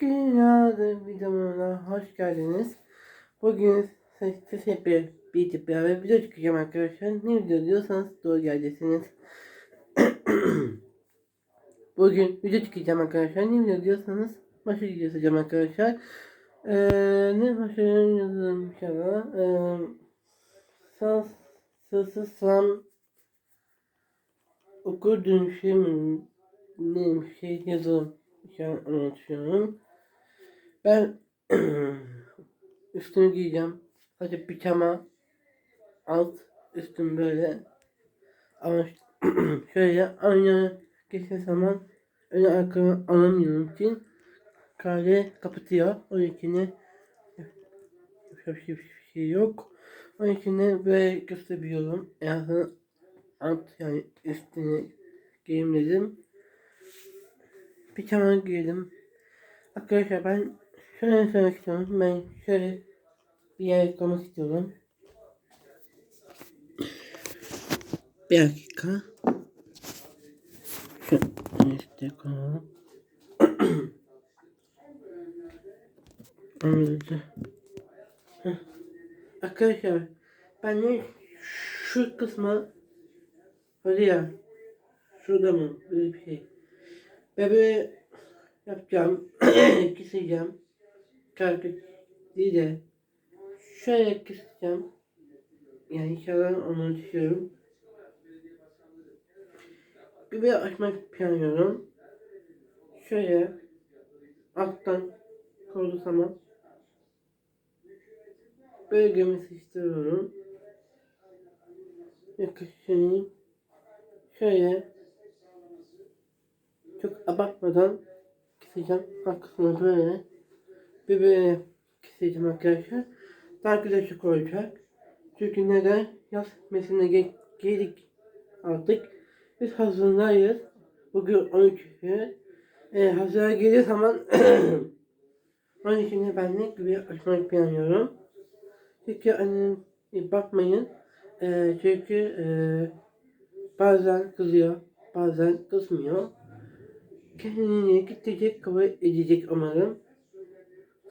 Günaydın videoma hoş geldiniz. Bugün siz hep bir bir beraber video çıkacağım arkadaşlar. Ne video diyorsanız doğru geleceksiniz. Bugün video çıkacağım arkadaşlar. Ne video diyorsanız başa yazacağım arkadaşlar. Ee, ne başa yazalım inşallah. Ee, sans, sası, san, okur dönüşüm neymiş şey yazalım. Şu an anlatıyorum. Ben üstünü giyeceğim. Sadece pijama alt üstüm böyle ama şöyle aynı geçen zaman öne arkamı alamıyorum için kare kapatıyor. Onun için bir şey, yok. Onun için böyle gösteriyorum. Azından alt yani üstünü giyeyim dedim. Pijama giydim. Arkadaşlar ben şöyle söylemek istiyorum. Ben şöyle bir yer koymak istiyorum. Bir dakika. Şöyle işte koyalım. Arkadaşlar ben şu kısmı hadi ya şurada mı böyle bir şey ve böyle yapacağım keseceğim değil de şöyle keseceğim yani inşallah onu düşüyorum bir açmak planlıyorum. Şöyle alttan korusama böyle gömesi istiyorum yakışını şöyle çok abartmadan keseceğim arkasını böyle bir böyle keseceğim arkadaşlar. Daha güzel olacak çünkü neden? Yaz mevsimine ge geldik artık biz hazırlayız. Bugün 13 e, hazıra geldiği zaman onun için de ben de gibi açmayı planlıyorum? Çünkü annem bakmayın. E, çünkü e, bazen kızıyor bazen kızmıyor. Kendini gidecek kabul edecek umarım.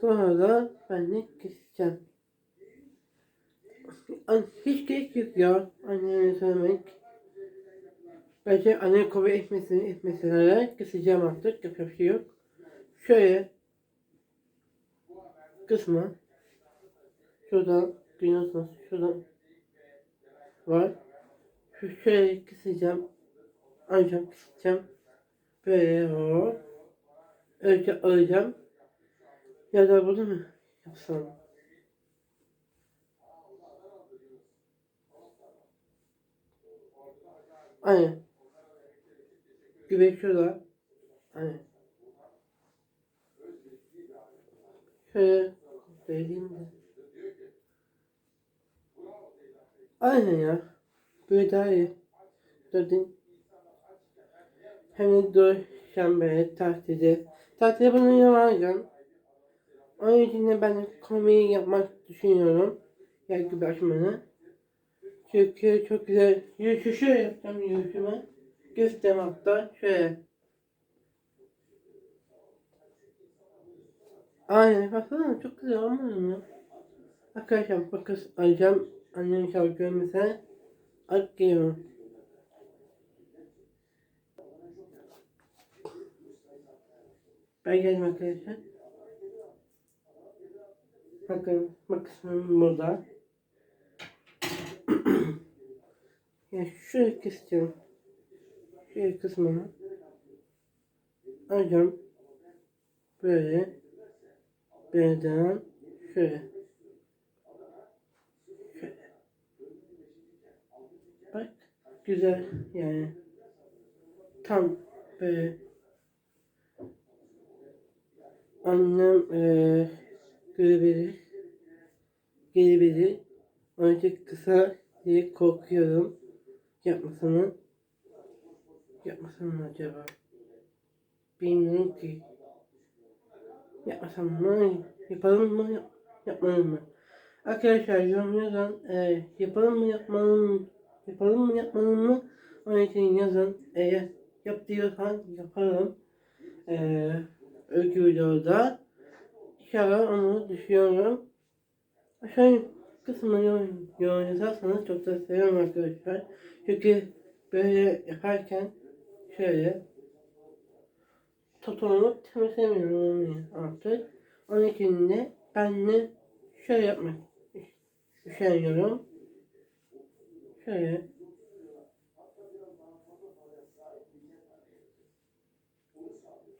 Sonra da ben de keseceğim. Hiç gerek yok ya anneme söylemek. Bence anne kabul etmesini etmeseler keseceğim artık. Yapacak bir şey yok. Şöyle kısmı şuradan görüyorsunuz şuradan var. Şu şöyle keseceğim. Ancak keseceğim. Böyle o. Önce alacağım. Ya da bunu mu yapsam? Aynen. Güveç şurada. Aynen. Şöyle vereyim de. Aynen ya. Böyle daha iyi. Dördün. Hem de Dörşembe, tatilde. Tatilde bunu yaparken onun için de ben komedi yapmak düşünüyorum. Yer gibi açmanı. Çünkü çok güzel yürüyüşü yapacağım yürüyüşümü. Göstereyim hatta şöyle. Aynen baksana çok güzel olmadı mı? Arkadaşlar bakın alacağım. Annem şarkı görmese. Ak geliyorum. Ben geldim arkadaşlar. Bakın bak kısmım burada. yani şöyle keseceğim. Şöyle kısmını alacağım. Böyle. Böyleden şöyle. Bak güzel yani. Tam böyle annem ee, görebilir, gelebilir. Önce kısa diye korkuyorum. Yapmasını. Yapmasam mı acaba? Bilmiyorum ki. Yapmasam mı? Yapalım mı? Yap yapmalım mı? Arkadaşlar yorum yazın. E, yapalım mı yapmalım mı? Yapalım mı yapmalım mı? Onun için yazın. Eğer yap diyorsan yaparım. Eee öykü videoda. İnşallah onu düşünüyorum. Aşağı kısmına yorum, yorum yazarsanız çok da seviyorum arkadaşlar. Çünkü böyle yaparken şöyle tutunumu temizlemiyorum artık. Onun için de ben de şöyle yapmak üşeniyorum. Şöyle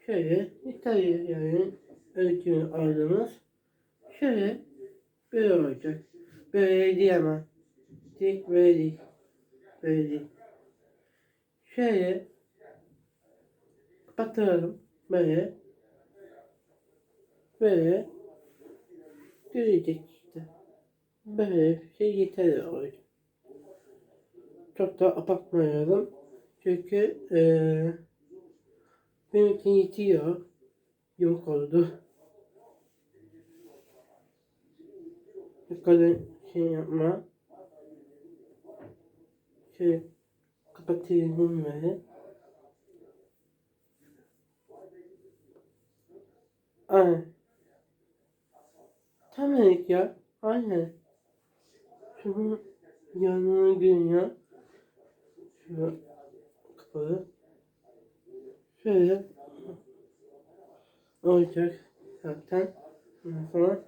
şöyle İtalya yani öykünü aldığımız şöyle böyle olacak. Böyle diyemem. Direkt böyle değil. Böyle değil. Şöyle kapatıyorum. Böyle. Böyle. Görecek işte. Böyle şey yeterli olacak. Çok da abartmayalım. Çünkü eee benim için yetiyor. Yok oldu. Bu kadar şey yapma. Şöyle kapatayım böyle. Aynen. Tamam ya. Aynen. Şunun yanına geliyor. Şöyle kapalı. Şöyle olacak zaten. Sonra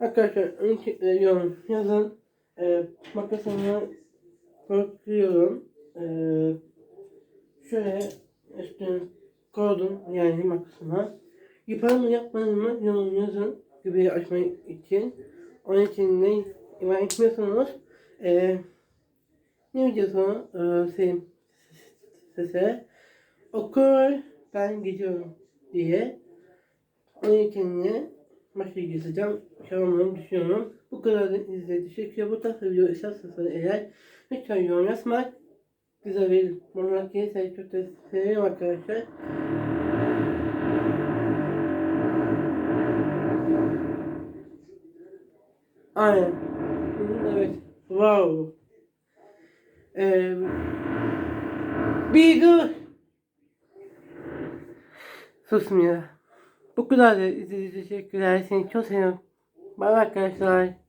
arkadaşlar öncelikle yorum yazın. E, makasını korkuyorum. E, şöyle üstüne koydum yani makasına. Yapalım mı yapmayalım mı yorum yazın. Gibi açmak için. Onun için de iman etmiyorsanız e, ne videosu e, sevim size okur ben gidiyorum diye onun için de maçı gezeceğim. Şamanları düşünüyorum. Bu kadar da izlediğiniz teşekkür Bu tarz video isterseniz eğer lütfen yorum yazmak güzel bir monolog gelirse çok da seviyorum arkadaşlar. Aynen. Evet. Wow. Ee, bir. Susmuyor. Bu kadar da teşekkürler. Seni çok seviyorum. Bye arkadaşlar.